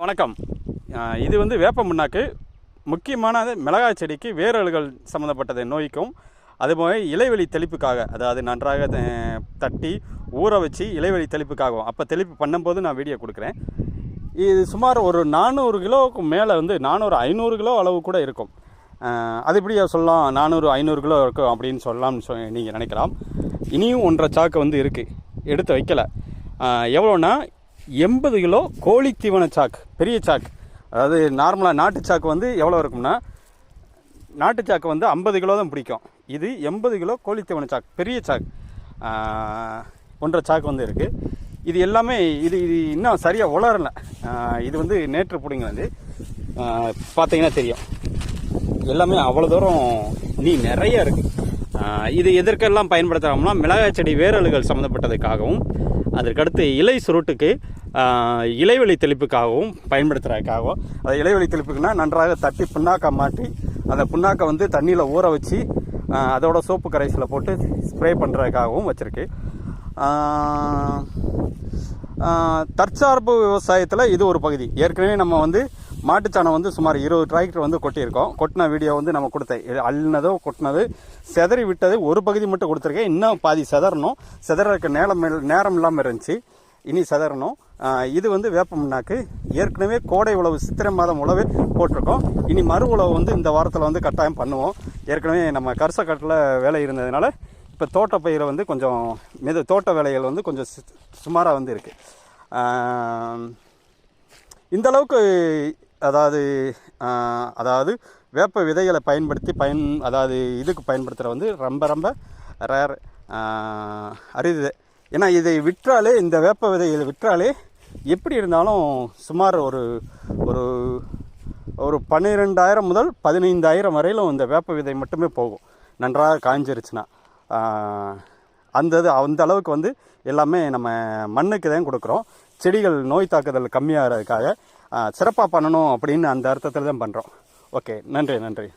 வணக்கம். இது வந்து வேப்ப முன்னாக்கு முக்கியமானது மிளகாய் செடிக்கு வேரல்கள் சம்மந்தப்பட்டது நோய்க்கும் அதுபோக இலைவெளி தெளிப்புக்காக அதாவது நன்றாக த- தட்டி ஊற வச்சு இலைவெளி தெளிப்புக்காகவும். அப்போ தெளிப்பு பண்ணும்போது நான் வீடியோ கொடுக்குறேன். இது சுமார் ஒரு நானூறு கிலோவுக்கு மேலே வந்து நானூறு ஐநூறு கிலோ அளவு கூட இருக்கும். அது எப்படி சொல்லலாம் நானூறு ஐநூறு கிலோ இருக்கும் அப்படின்னு சொல்லலாம்னு சொ நீங்கள் நினைக்கலாம். இனியும் ஒன்றரை சாக்கு வந்து இருக்குது எடுத்து வைக்கலை. எவ்வளோன்னா எண்பது கிலோ கோழி தீவன சாக்கு பெரிய சாக்கு. அதாவது நார்மலாக நாட்டு சாக்கு வந்து எவ்வளோ இருக்கும்னா நாட்டு சாக்கு வந்து ஐம்பது கிலோ தான் பிடிக்கும். இது எண்பது கிலோ கோழி தீவன சாக்கு பெரிய சாக்கு. ஒன்றரை சாக்கு வந்து இருக்குது இது எல்லாமே இது இது இன்னும் சரியாக உலரல. இது வந்து நேற்று பிடிங்கினது ஆஹ், பார்த்தீங்கன்னா தெரியும். எல்லாமே அவ்வளோ தூரம் நீ நிறைய இருக்குது இது எதற்கெல்லாம் பயன்படுத்துகிறோம்னா மிளகாய் செடி வேரலுகள் சம்மந்தப்பட்டதுக்காகவும் அதற்கடுத்து இலை சுருட்டுக்கு இலைவெளி தெளிப்புக்காகவும் பயன்படுத்துகிறதுக்காகவும் அது இலைவெளி தெளிப்புக்குன்னா நன்றாக தட்டி புண்ணாக்கை மாட்டி அந்த புண்ணாக்கை வந்து தண்ணியில் ஊற வச்சு அதோட சோப்பு கரைசலை போட்டு ஸ்ப்ரே பண்ணுறதுக்காகவும் வச்சுருக்கு. தற்சார்பு விவசாயத்தில் இது ஒரு பகுதி. ஏற்கனவே நம்ம வந்து மாட்டுச்சாணம் வந்து சுமார் இருபது டிராக்டர் வந்து கொட்டியிருக்கோம். கொட்டின வீடியோ வந்து நம்ம கொடுத்தேன். இது அள்ளினதோ கொட்டினது செதறி விட்டது ஒரு பகுதி மட்டும் கொடுத்துருக்கேன். இன்னும் பாதி செதறணும். செதறதுக்கு நேரம் நேரம் இல்லாமல் இருந்துச்சு. இனி சதறணும். இது வந்து வேப்பம்னாக்கு ஏற்கனவே கோடை உழவு சித்திரை மாதம் உழவே போட்டிருக்கோம். இனி மறு உழவு வந்து இந்த வாரத்தில் வந்து கட்டாயம் பண்ணுவோம். ஏற்கனவே நம்ம கரிசக்காட்டில் வேலை இருந்ததுனால இப்போ தோட்ட பயிரை வந்து கொஞ்சம் மெது தோட்ட வேலைகள் வந்து கொஞ்சம் சுமாராக வந்து இருக்குது இந்த அளவுக்கு அதாவது அதாவது வேப்ப விதைகளை பயன்படுத்தி பயன் அதாவது இதுக்கு பயன்படுத்துகிற வந்து ரொம்ப ரொம்ப ரேர் அரிது ஏன்னா இதை விற்றாலே இந்த வேப்ப விதைகளை விற்றாலே எப்படி இருந்தாலும் சுமார் ஒரு ஒரு ஒரு பன்னிரெண்டாயிரம் முதல் பதினைந்தாயிரம் வரையிலும் இந்த வேப்ப விதை மட்டுமே போகும். நன்றாக காய்ஞ்சிருச்சுன்னா. அந்த இது அந்த அளவுக்கு வந்து எல்லாமே நம்ம மண்ணுக்கு தான் கொடுக்குறோம். செடிகள் நோய் தாக்குதல் கம்மியாகிறதுக்காக சிறப்பாக பண்ணணும் அப்படின்னு அந்த அர்த்தத்தில் தான் பண்ணுறோம் ஓகே நன்றி நன்றி.